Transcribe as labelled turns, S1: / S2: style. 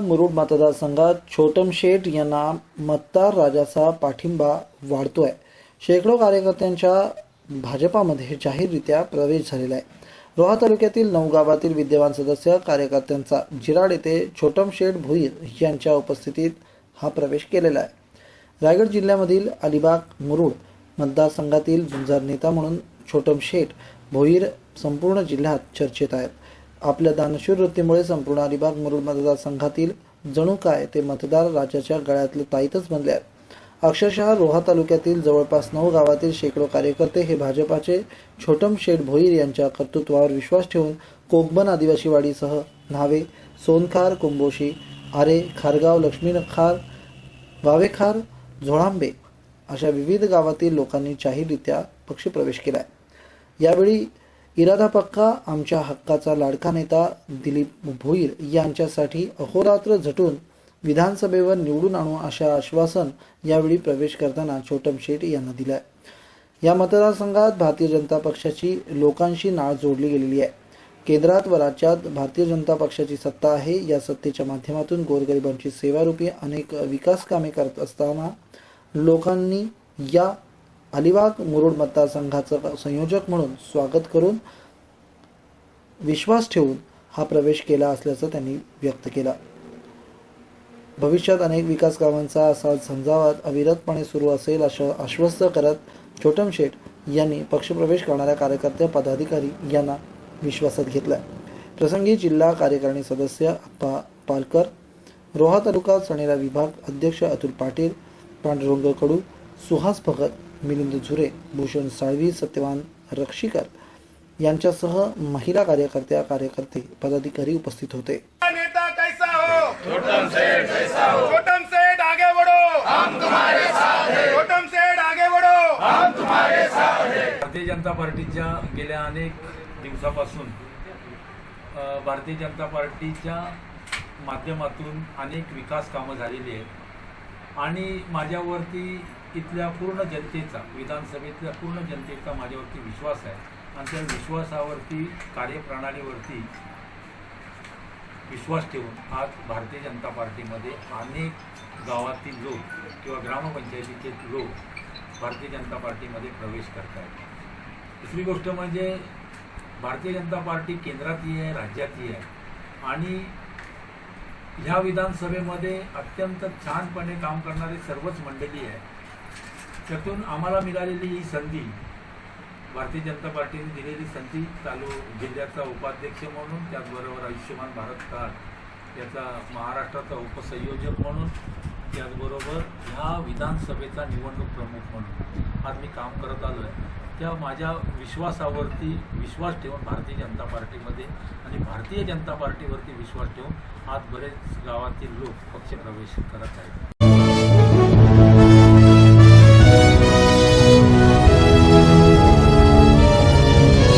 S1: मुरुड मतदारसंघात छोटम शेठ यांना मतदार राजाचा पाठिंबा वाढतोय. शेकडो कार्यकर्त्यांच्या भाजपामध्ये जाहीररित्या प्रवेश झालेला आहे. रोहा तालुक्यातील नऊ गावातील विद्यमान सदस्य कार्यकर्त्यांचा जिराड येथे छोटम शेठ भोईर यांच्या उपस्थितीत हा प्रवेश केलेला आहे. रायगड जिल्ह्यामधील अलिबाग मुरुड मतदारसंघातील झुंजार नेता म्हणून छोटम शेठ भोईर संपूर्ण जिल्ह्यात चर्चेत आहेत. आपल्या दानशूर वृत्तीमुळे संपूर्ण अलिबाग मुरुड मतदारसंघातील जणू काय ते मतदार राज्याच्या गळ्यातले ताईतच बनले आहेत. अक्षरशः रोहा तालुक्यातील जवळपास नऊ गावातील शेकडो कार्यकर्ते हे भाजपाचे छोटम शेठ भोईर यांच्या कर्तृत्वावर विश्वास ठेवून कोकबन आदिवासीवाडीसह न्हावे सोनखार कुंभोशी आरे खारगाव लक्ष्मीनखार वावेखार झोळांबे अशा विविध गावातील लोकांनी जाहीररित्या पक्षप्रवेश आहे यावेळी इरादा पक्का आमच्या हक्काचा लाडका नेता दिलीप भोईर यांच्यासाठी अहोरात्र झटून विधानसभेवर निवडून आणू अशा आश्वासन यावेळी प्रवेश करताना छोटम शेठ यांना दिलंय. या मतदारसंघात भारतीय जनता पक्षाची लोकांशी नाळ जोडली गेलेली आहे. केंद्रात व राज्यात भारतीय जनता पक्षाची सत्ता आहे. या सत्तेच्या माध्यमातून गोरगरिबांची सेवारूपी अनेक विकास कामे करत असताना लोकांनी या अलिबाग मुरुड मतदारसंघाचं संयोजक म्हणून स्वागत करून विश्वास ठेवून हा प्रवेश केला असल्याचं त्यांनी व्यक्त केला. भविष्यात अनेक विकास कामांचा असा झंझावात अविरतपणे सुरू असेल असं आश्वस्त करत छोटम शेठ यांनी पक्षप्रवेश करणाऱ्या कार्यकर्ते पदाधिकारी यांना विश्वासात घेतला प्रसंगी जिल्हा कार्यकारिणी सदस्य अप्पा पालकर रोहा तालुका सणेरा विभाग अध्यक्ष अतुल पाटील पांडुरंग कडू सुहास भगत मिलिंद झुरे भूषण साळवी सत्यवान रक्षीकर यांच्यासह महिला कार्यकर्त्या कार्यकर्ते पदाधिकारी उपस्थित होते.
S2: नेता कैसा हो? छोटम सेठ कैसा हो? छोटम सेठ आगे बढ़ो। हम तुम्हारे साथ हैं। छोटम सेठ आगे बढ़ो। हम तुम्हारे साथ हैं।
S3: भारतीय जनता पार्टीच्या गेल्या अनेक दिवसापासून भारतीय जनता पार्टीच्या माध्यमातून अनेक विकास कामं झालेली आहेत. आणि माझ्यावरती इथल्या पूर्ण जनतेचा विधानसभेतल्या पूर्ण जनतेचा माझ्यावरती विश्वास आहे. आणि त्या विश्वासावरती कार्यप्रणालीवरती विश्वास ठेवून आज भारतीय जनता पार्टीमध्ये अनेक गावातील लोक किंवा ग्रामपंचायतीचे लोक भारतीय जनता पार्टीमध्ये प्रवेश करत आहेत दुसरी गोष्ट म्हणजे भारतीय जनता पार्टी केंद्रातही आहे राज्यातही आहे. आणि ह्या विधानसभेमध्ये अत्यंत छानपणे काम करणारी सर्वच मंडळी आहे त्यातून आम्हाला मिळालेली ही संधी भारतीय जनता पार्टीने दिलेली संधी चालू जिल्ह्याचा उपाध्यक्ष म्हणून त्याचबरोबर आयुष्यमान भारत कार्ड याचा महाराष्ट्राचा उपसंयोजक म्हणून त्याचबरोबर ह्या विधानसभेचा निवडणूक प्रमुख म्हणून आज मी काम करत आलो आहे त्या माझ्या विश्वासावरती विश्वास ठेवून भारतीय जनता पार्टीमध्ये आणि भारतीय जनता पार्टीवरती विश्वास ठेवून आज बरेच गावातील लोक पक्षप्रवेश करत आहेत.